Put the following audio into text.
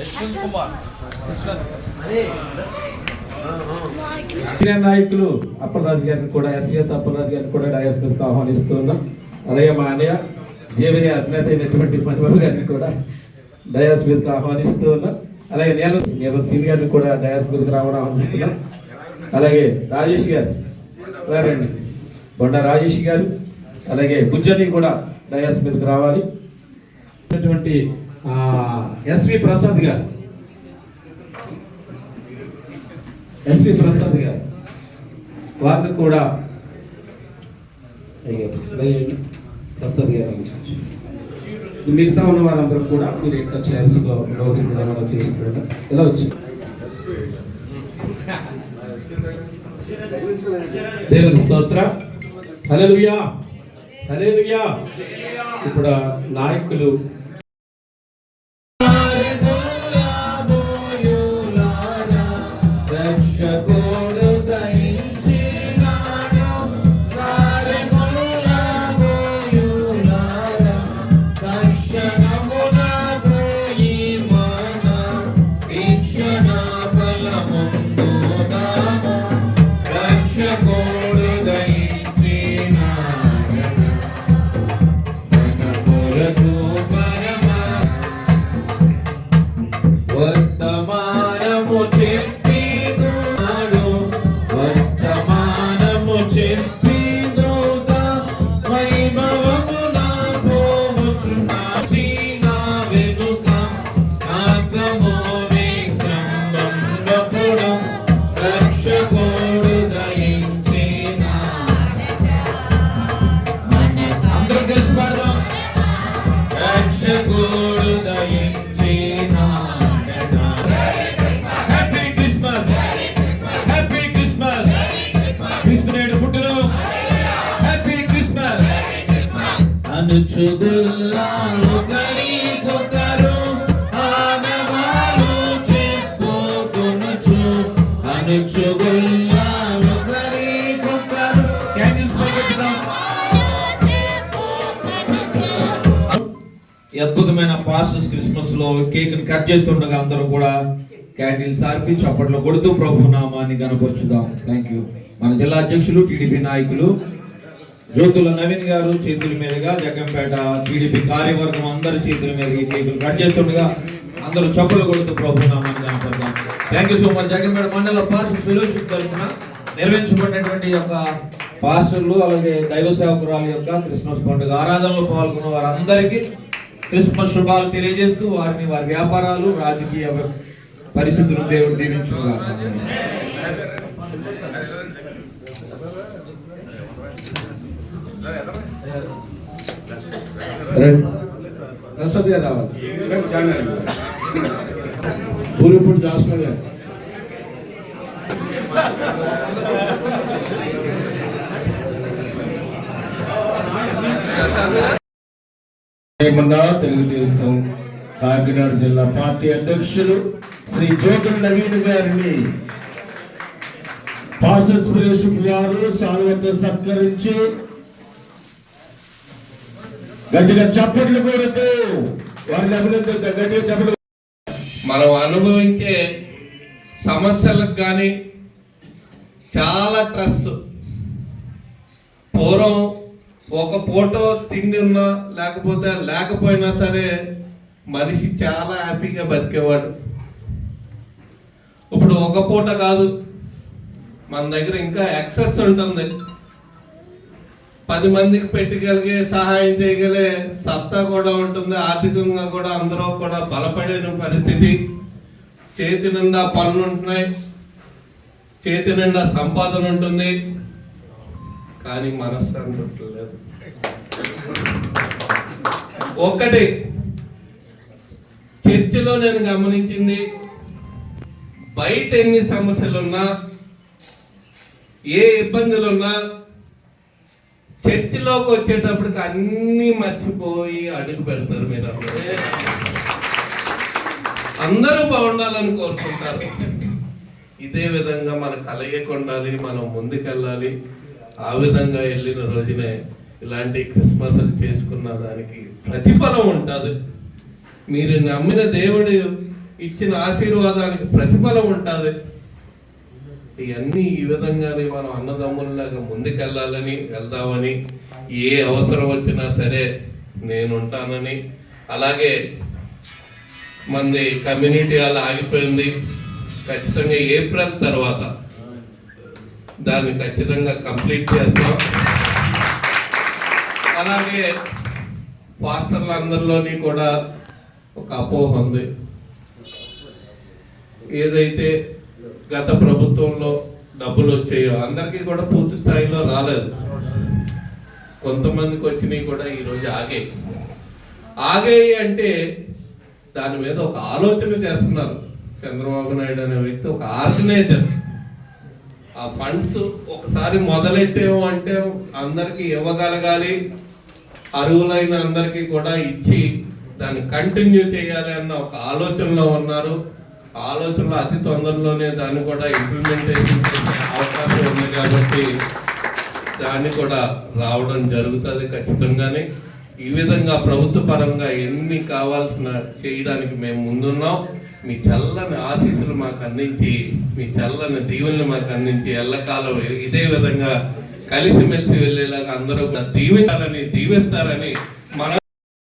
Yashwant Kumar senior నాయకులు అప్పలరాజు గారిని కూడా ఎస్విఎస్ అప్పలరాజు గారిని కూడా డయాస్ మీదకి ఆహ్వానిస్తూ ఉన్నాం. అలాగే మా అన్నయ్య జేవీ అజ్ఞాత అయినటువంటి మణిబాబు గారిని కూడా డయాస్ మీదకి ఆహ్వానిస్తూ ఉన్నాం. అలాగే నేను నేను సీనియర్ని కూడా డయాస్ మీదకి రావడం ఆహ్వానిస్తున్నాం. అలాగే రాజేష్ గారు రండి బొండ రాజేష్ గారు అలాగే బుజ్జని కూడా డయాస్ మీదకి రావాలి ఎస్వి ప్రసాద్ గారు ఎస్వి ప్రసాద్ గారు. వారిని కూడా ప్రసాద్ గారు మిగతా ఉన్న వారందరూ కూడా మీరు ఎక్కడ చైర్స్లో ఉండవలసిందిగా మనం తీసుకుంటాం ఇలా వచ్చి? దేవుని స్తోత్ర. హల్లెలూయా. హల్లెలూయా. ఇప్పుడు నాయకులు కరీకొకరు చెప్పుకొనుచు అనుచుగుల్లాలు కరీకొకరు క్యాండిల్స్ పైకెత్తుదాం అద్భుతమైన పాస్టర్స్ క్రిస్మస్లో కేక్ని కట్ చేస్తుండగా అందరూ కూడా క్యాండిల్స్ ఆర్పి చప్పట్లు కొడుతూ ప్రభు నామాన్ని కనపరుచుదాం. థ్యాంక్ యూ మన జిల్లా అధ్యక్షులు టీడీపీ నాయకులు జ్యోతుల నవీన్ గారు చేతుల మీదుగా జగ్గంపేట టీడీపీ కార్యవర్గం అందరి చేతుల మీద ఈ కేకులు కట్ చేస్తుండగా అందరూ చప్పులు కొడుతూ ప్రభు నామాన్ని thank you so much Jaggampeta మండల పాస్టర్ ఫెలోషిప్ తరఫున నిర్వహించబడినటువంటి యొక్క పాస్టర్లు అలాగే దైవ సేవకురాలు యొక్క క్రిస్మస్ పండుగ ఆరాధనలో పాల్గొన్న వారందరికీ క్రిస్మస్ శుభాలు తెలియజేస్తూ వారిని వారి వ్యాపారాలు రాజకీయ పరిస్థితులు దేవుడు దీవించుగా రండి. ప్రసాద్ గారు రావాలి రండి, జాయిన్ గారు తెలుగుదేశం కాకినాడ జిల్లా పార్టీ అధ్యక్షులు శ్రీ జ్యోతుల నవీన్ గారిని పాసెస్ ఫెలోషిప్ వారు సాల్వతో సత్కరించి గట్టిగా చప్పట్లు కొడుతూ వారిని అభినందించ గట్టిగా చప్పట్లు మనం అనుభవించే సమస్యలకు కానీ చాలా ట్రస్ట్ పూర్వం ఒక ఫోటో తిండి ఉన్నా లేకపోతే లేకపోయినా సరే మనిషి చాలా హ్యాపీగా బతికేవాడు. ఇప్పుడు ఒక పూట కాదు మన దగ్గర ఇంకా ఎక్సెస్ ఉంటుంది. పది మందికి పెట్టగలిగే సహాయం చేయగలిగే సత్తా కూడా ఉంటుంది ఆర్థికంగా కూడా అందరూ కూడా బలపడిన పరిస్థితి. చేతి నిండా పనులు ఉంటున్నాయి చేతి నిండా సంపాదన ఉంటుంది కానీ మనశ్శాంతి ఉండట్లేదు ఒకటి చర్చిలో నేను గమనించింది బయట ఎన్ని సమస్యలున్నా ఏ ఇబ్బందులు ఉన్నా చర్చిలోకి వచ్చేటప్పటికి అన్నీ మర్చిపోయి అడుగు పెడతారు మీరు అందరూ అందరూ బాగుండాలని కోరుకుంటారు. ఇదే విధంగా మన కలయిక ఉండాలి మనం ముందుకెళ్ళాలి. ఆ విధంగా వెళ్ళిన రోజునే ఇలాంటి క్రిస్మస్ చేసుకున్న దానికి ప్రతిఫలం ఉంటుంది. మీరు నమ్మిన దేవుడు ఇచ్చిన ఆశీర్వాదానికి ప్రతిఫలం ఉంటుంది. ఇవన్నీ ఈ విధంగానే మనం అన్నదమ్ముల్లాగా ముందుకెళ్ళాలని వెళ్దామని ఏ అవసరం వచ్చినా సరే నేను ఉంటానని అలాగే మంది కమ్యూనిటీ అలా ఆగిపోయింది. ఖచ్చితంగా ఏప్రిల్ తర్వాత దాన్ని ఖచ్చితంగా కంప్లీట్ చేస్తాం. అలాగే పాస్టర్లందరిలోని కూడా ఒక అపోహ ఉంది. ఏదైతే గత ప్రభుత్వంలో డబ్బులు వచ్చాయో అందరికీ కూడా పూర్తి స్థాయిలో రాలేదు. కొంతమందికి వచ్చినాయి కూడా ఈరోజు ఆగాయి ఆగాయి అంటే దాని మీద ఒక ఆలోచన చేస్తున్నారు. చంద్రబాబు నాయుడు అనే వ్యక్తి ఒక ఆర్గనైజర్. ఆ ఫండ్స్ ఒకసారి మొదలెట్టాము అంటే అందరికీ ఇవ్వగలగాలి. అరువులైన అందరికీ కూడా ఇచ్చి దాన్ని కంటిన్యూ చేయాలి అన్న ఒక ఆలోచనలో ఉన్నారు. ఆలోచనలో అతి తొందరలోనే దాన్ని కూడా ఇంప్లిమెంటేషన్ చేసే అవకాశం ఉంది కాబట్టి దాన్ని కూడా రావడం జరుగుతుంది ఖచ్చితంగానే. ఈ విధంగా ప్రభుత్వ పరంగా ఎన్ని కావాల్సిన చేయడానికి మేము ముందున్నాం. మీ చల్లని ఆశీస్సులు మాకు అందించి మీ చల్లని దీవెనలు మాకు అందించి ఎల్లకాలం ఇదే విధంగా కలిసిమెలిసి వెళ్ళేలాగా అందరూ కూడా దీవించాలని దీవిస్తారని